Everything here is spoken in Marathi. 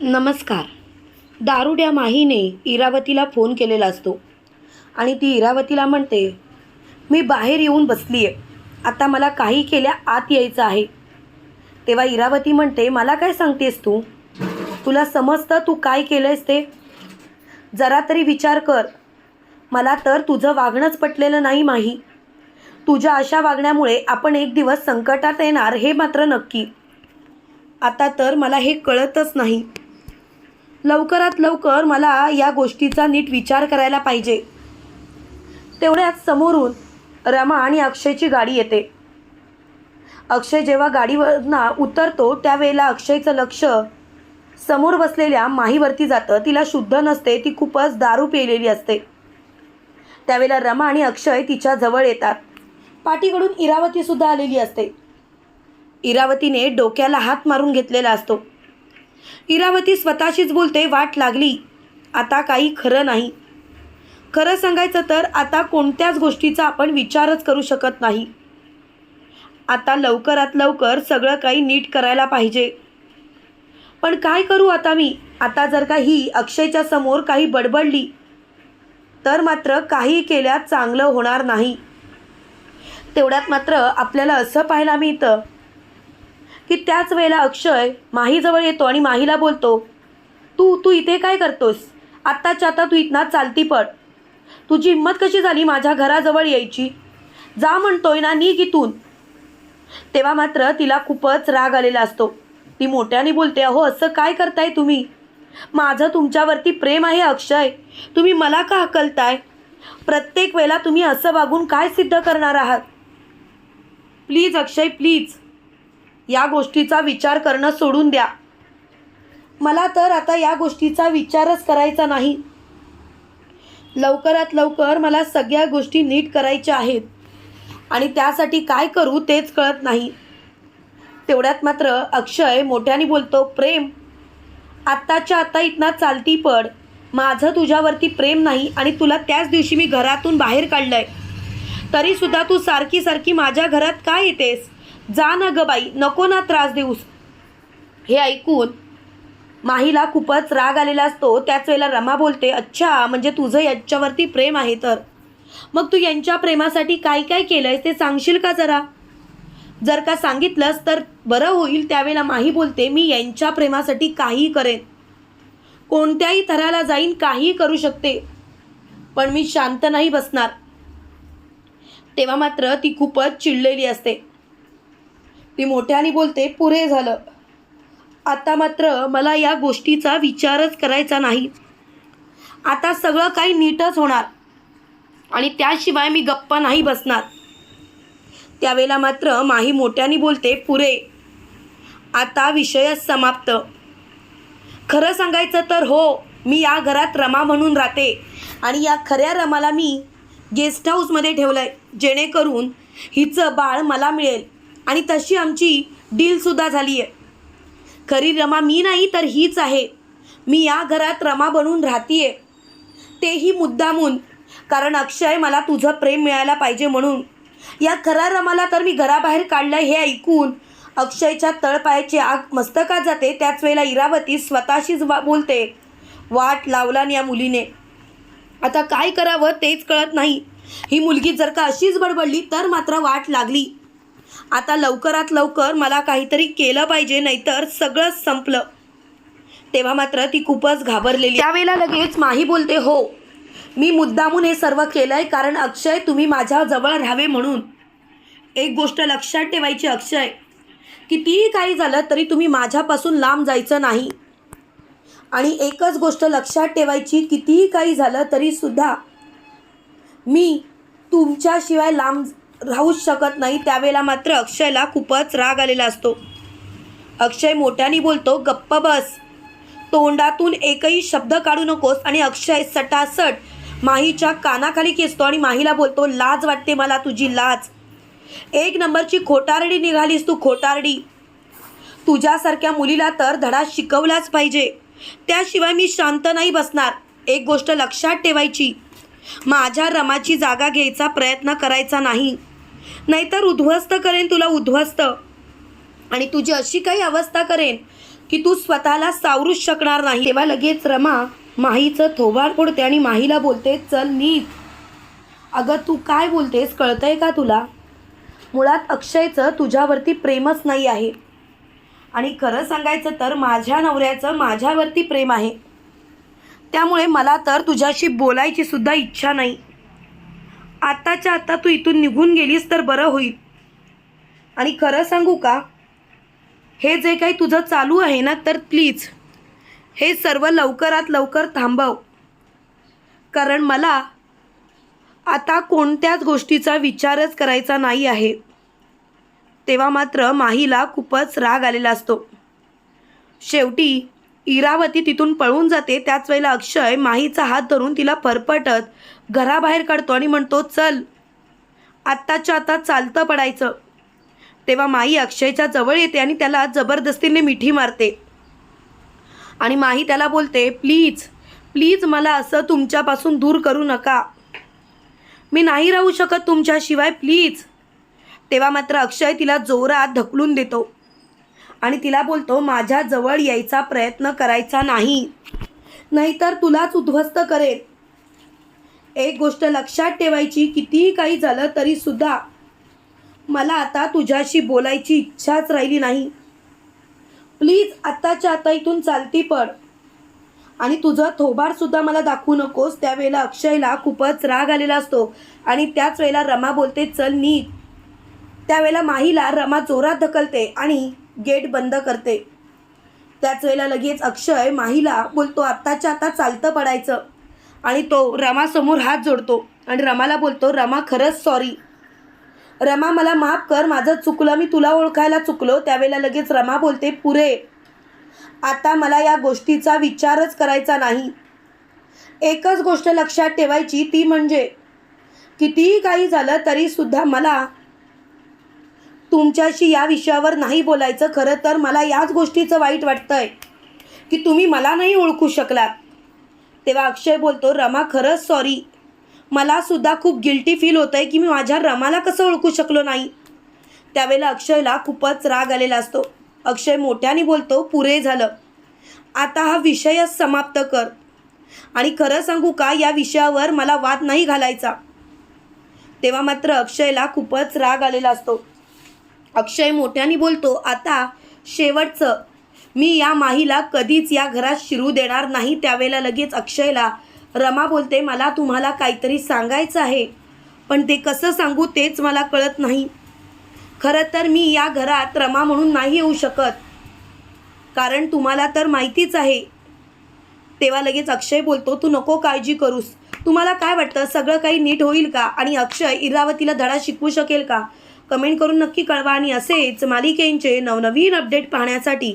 नमस्कार. दारुड्या माहीने इरावतीला फोन केलेला असतो. आणि ती इरावतीला म्हणते मी बाहेर येऊन बसली आहे आता मला काही केल्या आत यायचं आहे. तेव्हा इरावती म्हणते मला काय सांगतेस तू? तुला समजतं तू काय केलं आहेस ते? जरा तरी विचार कर. मला तर तुझं वागणंच पटलेलं नाही माही. तुझ्या अशा वागण्यामुळे आपण एक दिवस संकटात येणार हे मात्र नक्की. आता तर मला हे कळतच नाही. लवकरात लवकर मला या गोष्टीचा नीट विचार करायला पाहिजे. तेवढ्यात समोरून रमा आणि अक्षयची गाडी येते. अक्षय जेव्हा गाडीवरनं उतरतो त्यावेळेला अक्षयचं लक्ष समोर बसलेल्या माहीवरती जातं. तिला शुद्ध नसते ती खूपच दारू पिलेली असते. त्यावेळेला रमा आणि अक्षय तिच्या जवळ येतात. पाठीकडून इरावतीसुद्धा आलेली असते. इरावतीने डोक्याला हात मारून घेतलेला असतो. इरावती स्वतःशीच बोलते वाट लागली. आता काही खरं नाही. खरं सांगायचं तर आता कोणत्याच गोष्टीचा आपण विचारच करू शकत नाही. आता लवकरात लवकर सगळं काही नीट करायला पाहिजे. पण काय करू आता मी? आता जर का ही अक्षयच्या समोर काही बडबडली तर मात्र काही केल्या चांगलं होणार नाही. तेवढ्यात मात्र आपल्याला असं पाहायला मिळतं. की त्याच वेळेला अक्षय माहीजवळ येतो आणि माहीला बोलतो तू तू इथे काय करतोस? आत्ताच्या आता तू इथना चालती पड तुझी हिंमत कशी झाली माझ्या घराजवळ यायची? जा म्हणतोय ना नी इथून. तेव्हा मात्र तिला खूपच राग आलेला असतो. ती मोठ्याने बोलते अहो असं काय करताय तुम्ही? माझं तुमच्यावरती प्रेम आहे अक्षय. तुम्ही मला का हकलताय? प्रत्येक वेळेला तुम्ही असं वागून काय सिद्ध करणार आहात? Please Akshay please. या गोष्टीचा विचार करणं सोडून द्या. मला तर आता या गोष्टीचा विचारच करायचा नाही. लवकरात लवकर मला सगळ्या गोष्टी नीट करायच्या आहेत. आणि त्यासाठी काय करू तेच कळत नाही. तेवढ्यात मात्र अक्षय मोठ्याने बोलतो प्रेम आत्ताच्या आत्ता इथना चालती पड. माझं तुझ्यावरती प्रेम नाही आणि तुला त्याच दिवशी मी घरातून बाहेर काढलंय. तरीसुद्धा तू सारखी सारखी माझ्या घरात काय येतेस? जा ना ग बाई नको ना त्रास देऊस. हे ऐकून माहीला खूपच राग आलेला असतो. त्याच वेळेला रमा बोलते अच्छा म्हणजे तुझं यांच्यावरती प्रेम आहे तर? मग तू यांच्या प्रेमासाठी काय काय केलंयस ते सांगशील का जरा? जर का सांगितलंस तर बरं होईल. त्यावेळेला माही बोलते मी यांच्या प्रेमासाठी काही करेन. कोणत्याही थराला जाईन काही करू शकते. पण मी शांत नाही बसणार. तेव्हा मात्र ती खूपच चिडलेली असते. ती मोठ्याने बोलते पुरे झालं. आता मात्र मला या गोष्टीचा विचारच करायचा नाही. आता सगळं काही नीटच होणार. आणि त्याशिवाय मी गप्पा नाही बसणार. त्यावेळेला मात्र माही मोठ्याने बोलते पुरे आता विषयच समाप्त. खरं सांगायचं तर हो मी या घरात रमा म्हणून राहते. आणि या खऱ्या रमाला मी गेस्ट हाऊसमध्ये ठेवलं आहे जेणेकरून हिचं बाळ मला मिळेल. आणि तशी आमची डीलसुद्धा झाली आहे खरी रमा मी नाही तर हीच आहे. मी या घरात रमा बनून राहतीये. तेही मुद्दामून. कारण अक्षय मला तुझं प्रेम मिळायला पाहिजे म्हणून. या खरा रमाला तर मी घराबाहेर काढलं हे ऐकून अक्षयच्या तळपायाची आग मस्तकात जाते. त्याच वेळेला इरावती स्वतःशीच वा बोलते. वाट लावला या मुलीने. आता काय करावं तेच कळत नाही. ही मुलगी जर का अशीच बडबडली तर मात्र वाट लागली. आता लवकरात लवकर मला काहीतरी केलं पाहिजे नाहीतर सगळंच संपलं. तेव्हा मात्र ती खूपच घाबरलेली. त्यावेळेला लगेच माही बोलते हो मी मुद्दामून हे सर्व केलं आहे कारण अक्षय तुम्ही माझ्या जवळ राहावे म्हणून. एक गोष्ट लक्षात ठेवायची अक्षय कितीही काही झालं तरी तुम्ही माझ्यापासून लांब जायचं नाही. आणि एकच गोष्ट लक्षात ठेवायची कितीही काही झालं तरीसुद्धा मी तुमच्याशिवाय लांब राहूच शकत नाही त्यावेळेला मात्र अक्षयला खूपच राग आलेला असतो. अक्षय मोठ्याने बोलतो गप्प बस. तोंडातून एकही शब्द काढू नकोस. आणि अक्षय सटासट माहीच्या कानाखाली खेचतो आणि माहीला बोलतो लाज वाटते मला तुझी लाज. एक नंबरची खोटारडी निघालीस तू खोटारडी. तुझ्यासारख्या मुलीला तर धडा शिकवलाच पाहिजे. त्याशिवाय मी शांत नाही बसणार. एक गोष्ट लक्षात ठेवायची. माझ्या रमाची जागा घ्यायचा प्रयत्न करायचा नाही. नाहीतर उद्ध्वस्त करेन तुला उद्ध्वस्त. आणि तुझी अशी काही अवस्था करेन की तू स्वतःला सावरूच शकणार नाही. तेव्हा लगेच रमा माहीचं थोबाड पडते आणि माहीला बोलते चल नीट. अगं तू काय बोलतेस? कळतंय का तुला? मुळात अक्षयचं तुझ्यावरती प्रेमच नाही आहे. आणि खरं सांगायचं तर माझ्या नवऱ्याचं माझ्यावरती प्रेम आहे. त्यामुळे मला तर तुझ्याशी बोलायची सुद्धा इच्छा नाही. आत्ताच्या आत्ता तू इथून निघून गेलीस तर बरं होईल. आणि खरं सांगू का? हे जे काही तुझं चालू आहे ना तर प्लीज हे सर्व लवकरात लवकर थांबव. कारण मला आता कोणत्याच गोष्टीचा विचारच करायचा नाही आहे. तेव्हा मात्र माहीला खूपच राग आलेला असतो. शेवटी इरावती तिथून पळून जाते त्याच वेळेला अक्षय माहीचा हात धरून तिला फरफटत घराबाहेर काढतो आणि म्हणतो चल. आत्ताच्या आता चालतं पडायचं. तेव्हा माई अक्षयच्या जवळ येते आणि त्याला जबरदस्तीने मिठी मारते. आणि माही त्याला बोलते प्लीज प्लीज मला असं तुमच्यापासून दूर करू नका. मी नाही राहू शकत तुमच्याशिवाय प्लीज. तेव्हा मात्र अक्षय तिला जोरात ढकलून देतो आणि तिला बोलतो माझ्या जवळ यायचा प्रयत्न करायचा नाही. नाहीतर तुलाच उद्ध्वस्त करेल एक गोष्ट लक्षात ठेवायची कितीही काही झालं तरी सुद्धा मला आता तुझ्याशी बोलायची इच्छाच राहिली नाही. प्लीज आत्ताच्या आता इथून चालती पड. आणि तुझं थोबारसुद्धा मला दाखवू नकोस. त्यावेळेला अक्षयला खूपच राग आलेला असतो. आणि त्याच वेळेला रमा बोलते चल नीट. त्यावेळेला माहीला रमा जोरात ढकलते आणि गेट बंद करते. त्याच वेळेला लगेच अक्षय माहीला बोलतो आत्ताच्या आता चालतं पडायचं. आणि तो रमासमोर हात जोडतो आणि रमाला बोलतो रमा खरंच सॉरी रमा मला माफ कर माझं चुकलं मी तुला ओळखायला चुकलो. त्यावेळेला लगेच रमा बोलते पुरे आता मला या गोष्टीचा विचारच करायचा नाही. एकच गोष्ट लक्षात ठेवायची ती म्हणजे कितीही काही झालं तरीसुद्धा मला तुमच्याशी या विषयावर नाही बोलायचं. खरं तर मला याच गोष्टीचं वाईट वाटतंय की तुम्ही मला नाही ओळखू शकलात. तेव्हा अक्षय बोलतो रमा खरंच सॉरी मला सुद्धा खूप गिल्टी फील होतं आहे की मी माझ्या रमाला कसं ओळखू शकलो नाही. त्यावेळेला अक्षयला खूपच राग आलेला असतो. अक्षय मोठ्याने बोलतो पुरे झालं. आता हा विषयच समाप्त कर. आणि खरं सांगू का या विषयावर मला वाद नाही घालायचा. तेव्हा मात्र अक्षयला खूपच राग आलेला असतो. अक्षय मोठ्याने बोलतो आता शेवटचं मी या माहीला कधीच या घरात शिरू देणार नाही त्यावेळेला लगेच अक्षयला रमा बोलते मला तुम्हाला काहीतरी सांगायचं आहे. पण ते कसं सांगू तेच मला कळत नाही. खरं तर मी या घरात रमा म्हणून नाही येऊ शकत. कारण तुम्हाला तर माहितीच आहे. तेव्हा लगेच अक्षय बोलतो तू नको काळजी करूस. तुम्हाला काय वाटतं सगळं काही नीट होईल का? आणि अक्षय इरावतीला धडा शिकवू शकेल का? कमेंट करून नक्की कळवा. आणि असेच मालिकेंचे नवनवीन अपडेट पाहण्यासाठी